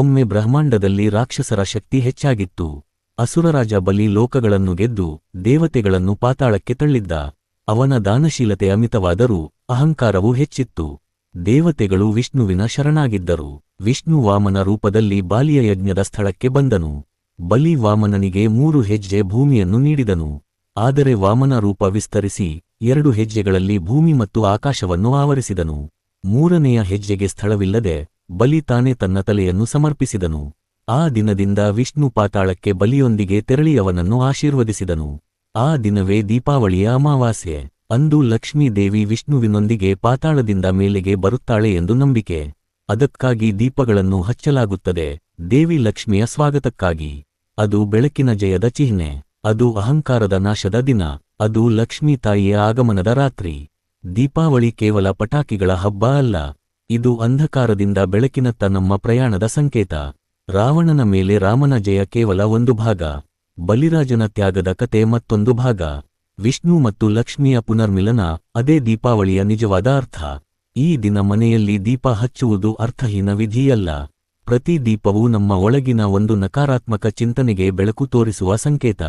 ಒಮ್ಮೆ ಬ್ರಹ್ಮಾಂಡದಲ್ಲಿ ರಾಕ್ಷಸರ ಶಕ್ತಿ ಹೆಚ್ಚಾಗಿತ್ತು. ಅಸುರರಾಜ ಬಲಿ ಲೋಕಗಳನ್ನು ಗೆದ್ದು ದೇವತೆಗಳನ್ನು ಪಾತಾಳಕ್ಕೆ ತಳ್ಳಿದ್ದ. ಅವನ ದಾನಶೀಲತೆ ಅಮಿತವಾದರೂ ಅಹಂಕಾರವೂ ಹೆಚ್ಚಿತ್ತು. ದೇವತೆಗಳು ವಿಷ್ಣುವಿನ ಶರಣಾಗಿದ್ದರು. ವಿಷ್ಣು ವಾಮನ ರೂಪದಲ್ಲಿ ಬಾಲಿಯ ಯಜ್ಞದ ಸ್ಥಳಕ್ಕೆ ಬಂದನು. ಬಲಿ ವಾಮನನಿಗೆ ಮೂರು ಹೆಜ್ಜೆ ಭೂಮಿಯನ್ನು ನೀಡಿದನು. ಆದರೆ ವಾಮನ ರೂಪ ವಿಸ್ತರಿಸಿ ಎರಡು ಹೆಜ್ಜೆಗಳಲ್ಲಿ ಭೂಮಿ ಮತ್ತು ಆಕಾಶವನ್ನು ಆವರಿಸಿದನು. ಮೂರನೆಯ ಹೆಜ್ಜೆಗೆ ಸ್ಥಳವಿಲ್ಲದೆ ಬಲಿ ತಾನೇ ತನ್ನ ತಲೆಯನ್ನು ಸಮರ್ಪಿಸಿದನು. ಆ ದಿನದಿಂದ ವಿಷ್ಣು ಪಾತಾಳಕ್ಕೆ ಬಲಿಯೊಂದಿಗೆ ತೆರಳಿ ಅವನನ್ನು ಆಶೀರ್ವದಿಸಿದನು. ಆ ದಿನವೇ ದೀಪಾವಳಿಯ ಅಮಾವಾಸ್ಯೆ. ಅಂದು ಲಕ್ಷ್ಮೀದೇವಿ ವಿಷ್ಣುವಿನೊಂದಿಗೆ ಪಾತಾಳದಿಂದ ಮೇಲೆಗೆ ಬರುತ್ತಾಳೆ ಎಂದು ನಂಬಿಕೆ. ಅದಕ್ಕಾಗಿ ದೀಪಗಳನ್ನು ಹಚ್ಚಲಾಗುತ್ತದೆ. ದೇವಿ ಲಕ್ಷ್ಮಿಯ ಸ್ವಾಗತಕ್ಕಾಗಿ. ಅದು ಬೆಳಕಿನ ಜಯದ ಚಿಹ್ನೆ. ಅದು ಅಹಂಕಾರದ ನಾಶದ ದಿನ. ಅದು ಲಕ್ಷ್ಮೀ ತಾಯಿಯ ಆಗಮನದ ರಾತ್ರಿ. ದೀಪಾವಳಿ ಕೇವಲ ಪಟಾಕಿಗಳ ಹಬ್ಬ ಅಲ್ಲ. ಇದು ಅಂಧಕಾರದಿಂದ ಬೆಳಕಿನತ್ತ ನಮ್ಮ ಪ್ರಯಾಣದ ಸಂಕೇತ. ರಾವಣನ ಮೇಲೆ ರಾಮನ ಜಯ ಕೇವಲ ಒಂದು ಭಾಗ. ಬಲಿರಾಜನ ತ್ಯಾಗದ ಕತೆ ಮತ್ತೊಂದು ಭಾಗ. ವಿಷ್ಣು ಮತ್ತು ಲಕ್ಷ್ಮಿಯ ಪುನರ್ಮಿಲನ, ಅದೇ ದೀಪಾವಳಿಯ ನಿಜವಾದ ಅರ್ಥ. ಈ ದಿನ ಮನೆಯಲ್ಲಿ ದೀಪ ಹಚ್ಚುವುದು ಅರ್ಥಹೀನ ವಿಧಿಯಲ್ಲ. ಪ್ರತಿ ದೀಪವೂ ನಮ್ಮ ಒಳಗಿನ ಒಂದು ನಕಾರಾತ್ಮಕ ಚಿಂತನೆಗೆ ಬೆಳಕು ತೋರಿಸುವ ಸಂಕೇತ.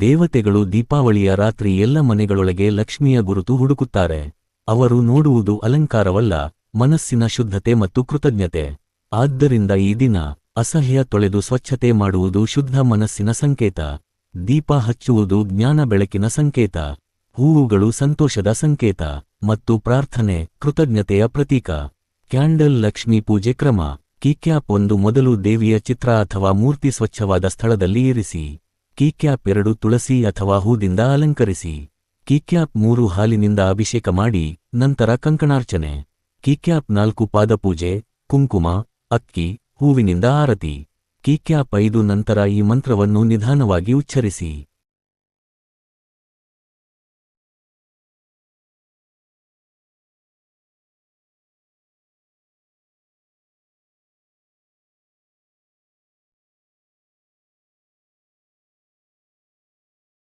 ದೇವತೆಗಳು ದೀಪಾವಳಿಯ ರಾತ್ರಿ ಎಲ್ಲ ಮನೆಗಳೊಳಗೆ ಲಕ್ಷ್ಮಿಯ ಗುರುತು ಹುಡುಕುತ್ತಾರೆ. ಅವರು ನೋಡುವುದು ಅಲಂಕಾರವಲ್ಲ ಮನಸ್ಸಿನ ಶುದ್ಧತೆ ಮತ್ತು ಕೃತಜ್ಞತೆ. ಆದ್ದರಿಂದ ಈ ದಿನ ಅಸಹ್ಯ ತೊಳೆದು ಸ್ವಚ್ಛತೆ ಮಾಡುವುದು ಶುದ್ಧ ಮನಸ್ಸಿನ ಸಂಕೇತ. ದೀಪ ಹಚ್ಚುವುದು ಜ್ಞಾನ ಬೆಳಕಿನ ಸಂಕೇತ. ಹೂವುಗಳು ಸಂತೋಷದ ಸಂಕೇತ ಮತ್ತು ಪ್ರಾರ್ಥನೆ ಕೃತಜ್ಞತೆಯ ಪ್ರತೀಕ. ಕ್ಯಾಂಡಲ್ ಲಕ್ಷ್ಮಿ ಪೂಜೆ ಕ್ರಮ. ಕೀಕ್ಯಾಪ್ ಒಂದು ಮೊದಲು ದೇವಿಯ ಚಿತ್ರ ಅಥವಾ ಮೂರ್ತಿ ಸ್ವಚ್ಛವಾದ ಸ್ಥಳದಲ್ಲಿ ಇರಿಸಿ. ಕೀಕ್ಯಾಪ್ ಎರಡು ತುಳಸಿ ಅಥವಾ ಹೂದಿಂದ ಅಲಂಕರಿಸಿ. ಕೀಕ್ಯಾಪ್ ಮೂರು ಹಾಲಿನಿಂದ ಅಭಿಷೇಕ ಮಾಡಿ, ನಂತರ ಕಂಕಣಾರ್ಚನೆ. ಕೀಕ್ಯಾಪ್ ನಾಲ್ಕು ಪಾದಪೂಜೆ ಕುಂಕುಮ ಅಕ್ಕಿ ಹೂವಿನಿಂದ ಆರತಿ. ಕೀಕ್ಯಾಪ್ ಐದು ನಂತರ ಈ ಮಂತ್ರವನ್ನು ನಿಧಾನವಾಗಿ ಉಚ್ಚರಿಸಿ.